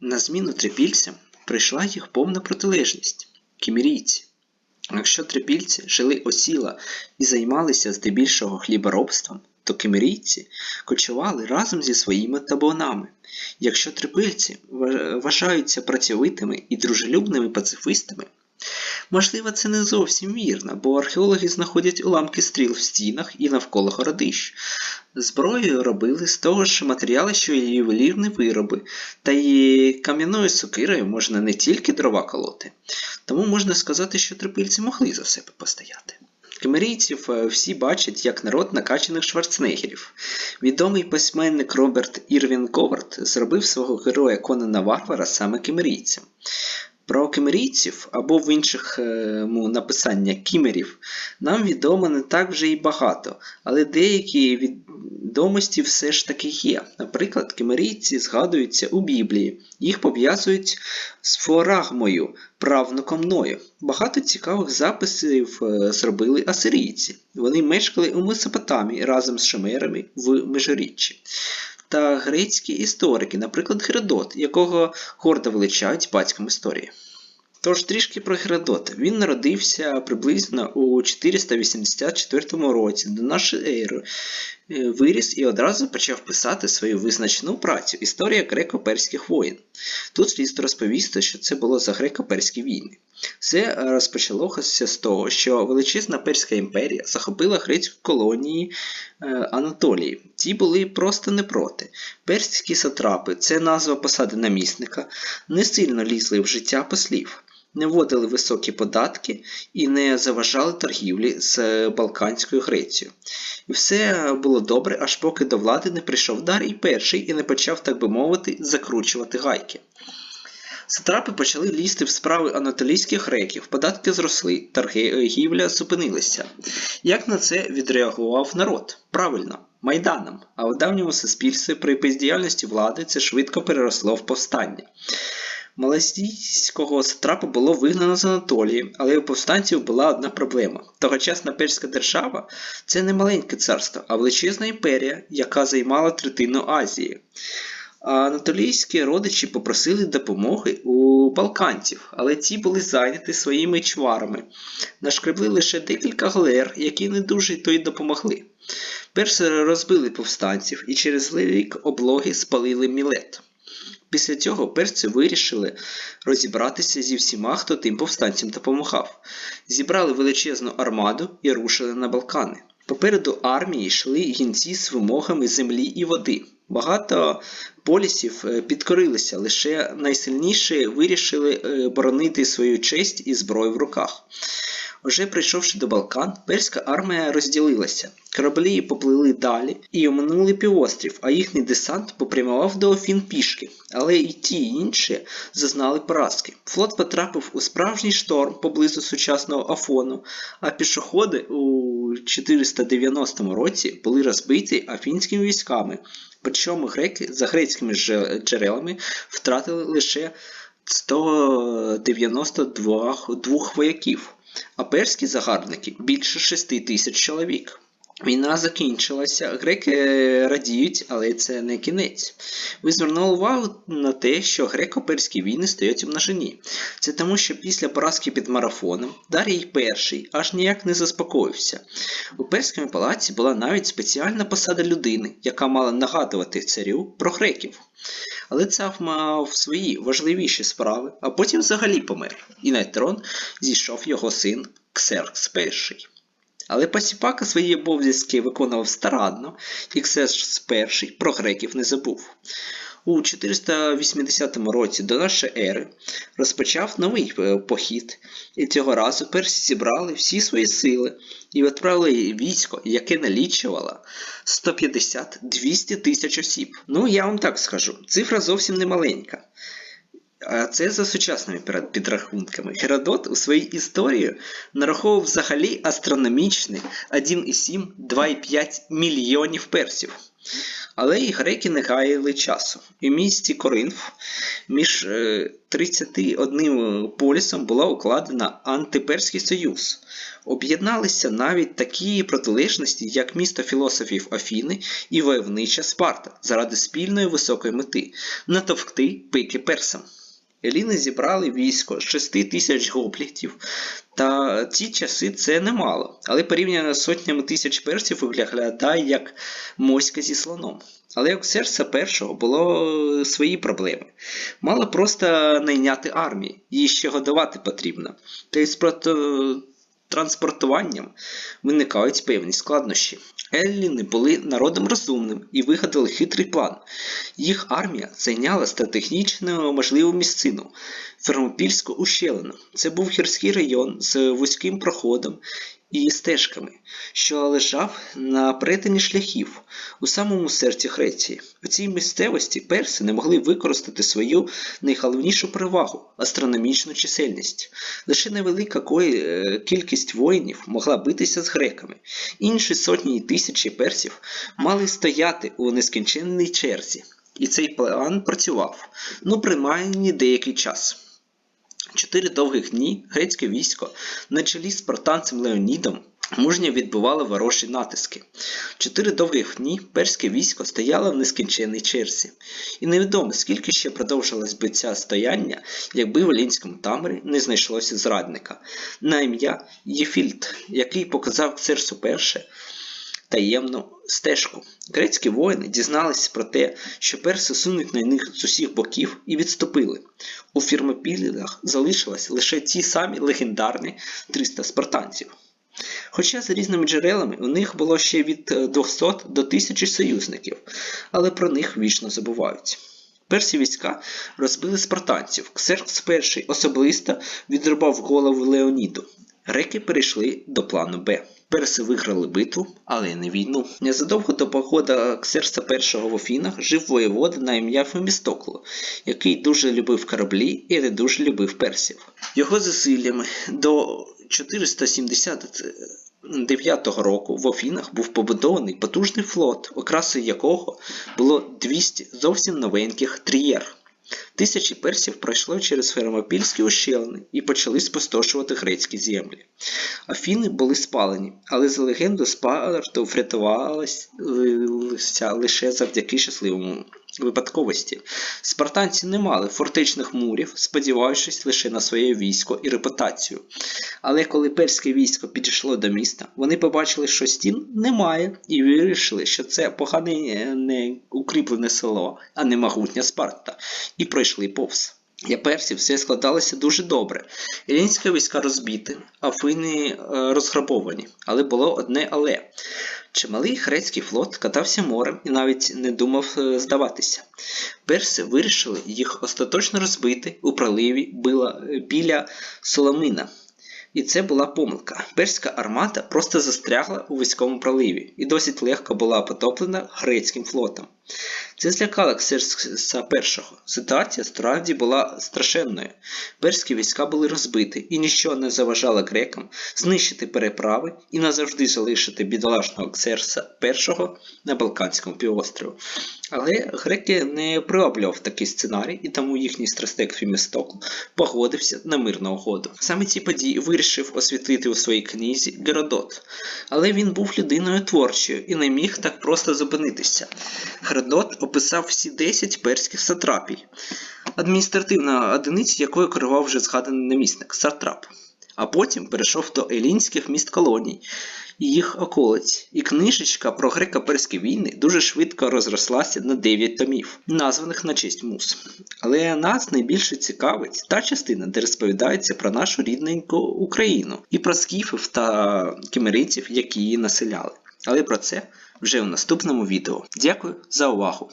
На зміну трипільцям прийшла їх повна протилежність кімірійці. Якщо трипільці жили осіла і займалися здебільшого хліборобством, то кимерійці кочували разом зі своїми табунами. Якщо трипільці вважаються працьовитими і дружелюбними пацифистами, можливо, це не зовсім вірно, бо археологи знаходять уламки стріл в стінах і навколо городищ. Зброєю робили з того ж матеріалу, що й ювелірні вироби, та й кам'яною сокирою можна не тільки дрова колоти, тому можна сказати, що трипільці могли за себе постояти. Кемерійців е, всі бачать як народ накачаних шварценеггерів. Відомий письменник Роберт Ірвін Говард зробив свого героя Конана Варвара саме кемерійцем. Про кемерійців або в інших е, написання кімерів нам відомо не так вже і багато, але деякі відомості все ж таки є. Наприклад, кемерійці згадуються у Біблії, їх пов'язують з форагмою, правнуком Ною. Багато цікавих записів е, зробили асирійці. Вони мешкали у Месопотамії разом з шумерами в Межиріччі. Та грецькі історики, наприклад, Геродот, якого гордо величають батьком історії. Тож трішки про Геродота. Він народився приблизно у 484 році до нашої ери, виріс і одразу почав писати свою визначну працю Історія греко-перських воїн. Тут слід розповісти, що це було за греко-перські війни. Все е, розпочалося з того, що величезна Перська імперія захопила грецькі колонії е, Анатолії. Ті були просто не проти. Перські сатрапи це назва посади намісника, не сильно лізли в життя послів. Не вводили високі податки і не заважали торгівлі з е, Балканською Грецією. І все було добре, аж поки до влади не прийшов Дарій перший і не почав, так би мовити, закручувати гайки. Сатрапи почали лізти в справи анатолійських греків, податки зросли, торгівля зупинилася. Як на це відреагував народ? Правильно, майданом. А в давньому суспільстві при бездіяльності влади це швидко переросло в повстання. Малазійського сатрапа було вигнано з Анатолії, але у повстанців була одна проблема. Тогочасна перська держава це не маленьке царство, а величезна імперія, яка займала третину Азії. Анатолійські родичі попросили допомоги у балканців, але ті були зайняті своїми чварами. Нашкребли лише декілька галер, які не дуже то й допомогли. Перси розбили повстанців і через рік облоги спалили мілет. Після цього перці вирішили розібратися зі всіма, хто тим повстанцям допомагав. Зібрали величезну армаду і рушили на Балкани. Попереду армії йшли гінці з вимогами землі і води. Багато полісів е, підкорилися, лише найсильніші вирішили е, боронити свою честь і зброю в руках. Уже прийшовши до Балкан, перська армія розділилася. Кораблі поплили далі і оминули півострів, а їхній десант попрямував до Афін пішки. Але і ті, і інші зазнали поразки. Флот потрапив у справжній шторм поблизу сучасного Афону, а пішоходи у 490 році були розбиті афінськими військами. Причому греки за грецькими джерелами втратили лише 192 двох вояків а перські загарбники більше 6 тисяч чоловік. Війна закінчилася, греки е, радіють, але це не кінець. Ви звернули увагу на те, що греко-перські війни стоять у множині. Це тому, що після поразки під марафоном Дарій І аж ніяк не заспокоївся. У перському палаці була навіть спеціальна посада людини, яка мала нагадувати царю про греків. Але цар мав свої важливіші справи, а потім взагалі помер, і на трон зійшов його син Ксеркс І. Але Пасіпака свої обов'язки виконував старанно, і Ксеркс І про греків не забув. У 480 році до нашої ери розпочав новий е, похід, і цього разу персі зібрали всі свої сили і відправили військо, яке налічувало 150-200 тисяч осіб. Ну, я вам так скажу, цифра зовсім не маленька. А це за сучасними підрахунками. Геродот у своїй історії нараховував взагалі астрономічний 1,7-2,5 мільйонів персів. Але і греки не гаяли часу. І в місті Коринф між е, 31 полісом була укладена антиперський союз. Об'єдналися навіть такі протилежності, як місто філософів Афіни і войовнича Спарта, заради спільної високої мети натовкти пики персам. Еліни зібрали військо з 6 тисяч гоплітів, та ті часи це немало, але порівняно з сотнями тисяч персів виглядає як моська зі слоном. Але у серце першого було свої проблеми. Мало просто найняти армії, її ще годувати потрібно. Та й з прото- транспортуванням виникають певні складнощі. Елліни були народом розумним і вигадали хитрий план. Їх армія зайняла стратегічно можливу місцину Фермопільську ущелину. Це був гірський район з вузьким проходом і стежками, що лежав на перетині шляхів у самому серці Греції. У цій місцевості перси не могли використати свою найголовнішу перевагу астрономічну чисельність. Лише невелика е, кількість воїнів могла битися з греками. Інші сотні і тисячі персів мали стояти у нескінченній черзі. І цей план працював, ну принаймні деякий час. Чотири довгих дні грецьке військо на чолі з спартанцем Леонідом мужньо відбивало ворожі натиски. Чотири довгих дні перське військо стояло в нескінченній черзі. І невідомо, скільки ще продовжилось би ця стояння, якби в Олінському таморі не знайшлося зрадника на ім'я Єфільд, який показав Церсу перше таємну стежку. Грецькі воїни дізналися про те, що перси сунуть на них з усіх боків і відступили. У фірмопілях залишилось лише ті самі легендарні 300 спартанців. Хоча за різними джерелами у них було ще від е, 200 до 1000 союзників, але про них вічно забувають. Перші війська розбили спартанців. Ксеркс І особисто відрубав голову Леоніду. Греки перейшли до плану Б. Перси виграли битву, але не війну. Незадовго до похода Ксеркса І в Афінах жив воєвода на ім'я Фемістокло, який дуже любив кораблі і не дуже любив персів. Його зусиллями до 479 року в Афінах був побудований потужний флот, окрасою якого було 200 зовсім новеньких трієр. Тисячі персів пройшли через Фермопільські ущелини і почали спустошувати грецькі землі. Афіни були спалені, але за легенду Спарту врятувалися лише завдяки щасливому випадковості. Спартанці не мали фортечних мурів, сподіваючись лише на своє військо і репутацію. Але коли перське військо підійшло до міста, вони побачили, що стін немає, і вирішили, що це погане не укріплене село, а не могутня Спарта, і пройшли повз. Для персів все складалося дуже добре. Елінські війська розбиті, афини е, розграбовані, але було одне але. Чималий грецький флот катався морем і навіть не думав е, здаватися. Перси вирішили їх остаточно розбити у проливі е, біля Соломина. І це була помилка. Перська армата просто застрягла у військовому проливі і досить легко була потоплена грецьким флотом. Це злякало Ксеркса І. Ситуація справді була страшенною. Перські війська були розбиті, і ніщо не заважало грекам знищити переправи і назавжди залишити бідолашного Ксеркса І на Балканському півострові. Але греки не приваблював такий сценарій, і тому їхній стратег Фімістокл погодився на мирну угоду. Саме ці події вирішив освітлити у своїй книзі Геродот. Але він був людиною творчою і не міг так просто зупинитися. Геродот описав всі 10 перських сатрапій, адміністративна одиниця якою керував вже згаданий намісник Сатрап. А потім перейшов до елінських міст колоній і їх околиць, і книжечка про греко-перські війни дуже швидко розрослася на 9 томів, названих на честь мус. Але нас найбільше цікавить та частина, де розповідається про нашу рідненьку Україну і про скіфів та кемериців, які її населяли. Але про це вже в наступному відео. Дякую за увагу!